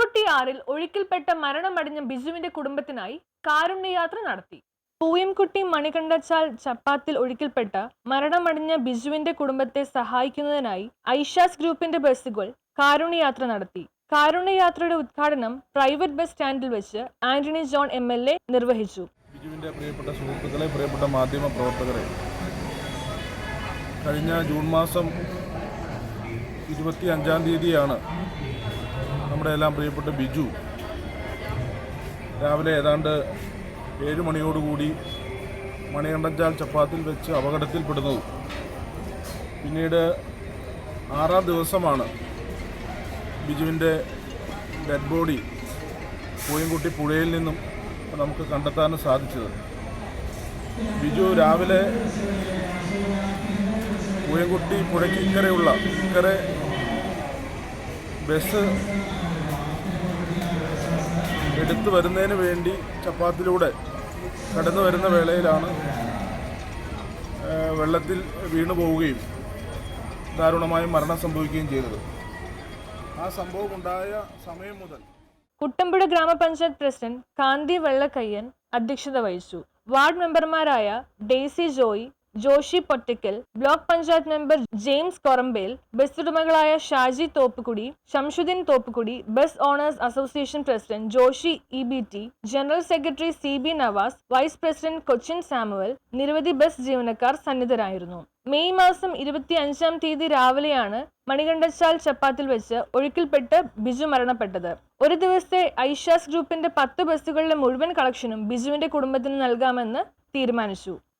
പൂയംകുട്ടിയാറിൽ ഒഴുക്കിൽപ്പെട്ട മരണമടഞ്ഞ ബിജുവിന്റെ കുടുംബത്തിനായി കാരുണ്യയാത്ര നടത്തി. പൂയംകുട്ടി മണികണ്ഠച്ചാൽ ചപ്പാത്തിൽ ഒഴുക്കിൽപ്പെട്ട മരണമടഞ്ഞ ബിജുവിന്റെ കുടുംബത്തെ സഹായിക്കുന്നതിനായി ഐഷാസ് ഗ്രൂപ്പിന്റെ ബസ്സുകൾ കാരുണ്യയാത്ര നടത്തി. കാരുണ്യയാത്രയുടെ ഉദ്ഘാടനം പ്രൈവറ്റ് ബസ് സ്റ്റാൻഡിൽ വെച്ച് Antony John M L A നിർവഹിച്ചു. ബിജുവിന്റെ പ്രിയപ്പെട്ട സുഹൃത്തുക്കളെ പ്രിയപ്പെട്ട മാധ്യമ പ്രവർത്തകരെ കഴിഞ്ഞ ജൂൺ മാസം ഇരുപത്തി അഞ്ചാം തീയതിയാണ് നമ്മുടെ എല്ലാം പ്രിയപ്പെട്ട ബിജു. രാവിലെ ഏതാണ്ട് ഏഴ് മണിയോടുകൂടി മണികണ്ഠഞ്ചാൽ ചപ്പാത്തിൽ വെച്ച് അപകടത്തിൽപ്പെടുന്നത് പിന്നീട് ആറാം ദിവസമാണ് ബിജുവിന്റെ ഡെഡ് ബോഡി പൂയംകുട്ടി പുഴയിൽ നിന്നും നമുക്ക് കണ്ടെത്താൻ സാധിച്ചത്. ബിജു രാവിലെ പൂയംകുട്ടി പുഴയ്ക്ക് ഇക്കരെയുള്ള ഇക്കരെ ബസ് എടുത്തു വരുന്നതിന് വേണ്ടി ചപ്പാത്തിലൂടെ കടന്നു വരുന്ന വേളയിലാണ് വെള്ളത്തിൽ വീണു പോവുകയും ദാരുണമായി മരണം സംഭവിക്കുകയും ചെയ്തത്. ആ സംഭവം ഉണ്ടായ സമയം മുതൽ കുട്ടമ്പുഴ ഗ്രാമപഞ്ചായത്ത് പ്രസിഡന്റ് കാന്തി വെള്ളക്കയ്യൻ അധ്യക്ഷത വഹിച്ചു. വാർഡ് മെമ്പർമാരായ Daisy Joy Joshi Pottikkal block panchayat member James Korambel bus ഉടമകളായ Shaji Thoppukudi Shamsuddin Thoppukudi bus owners association president Joshi E B T general secretary C B Navas vice president Cochin Samuel നിരവധി bus ജീവനക്കാർ സന്നിധരായിരുന്നു. May മാസം ഇരുപത്തി അഞ്ചാം തീയതി രാവിലെയാണ് മണികണ്ഠച്ചാൽ ചപ്പാത്തിൽ വെച്ച് ഒഴുക്കിൽപ്പെട്ട് ബിജു മരണപ്പെട്ടത്. ഒരു ദിവസത്തെ ഐഷാസ് ഗ്രൂപ്പിന്റെ പത്ത് ബസ്സുകളിലെ മുഴുവൻ കളക്ഷനും ബിജുവിന്റെ കുടുംബത്തിന് നൽകാമെന്ന് തീരുമാനിച്ചു.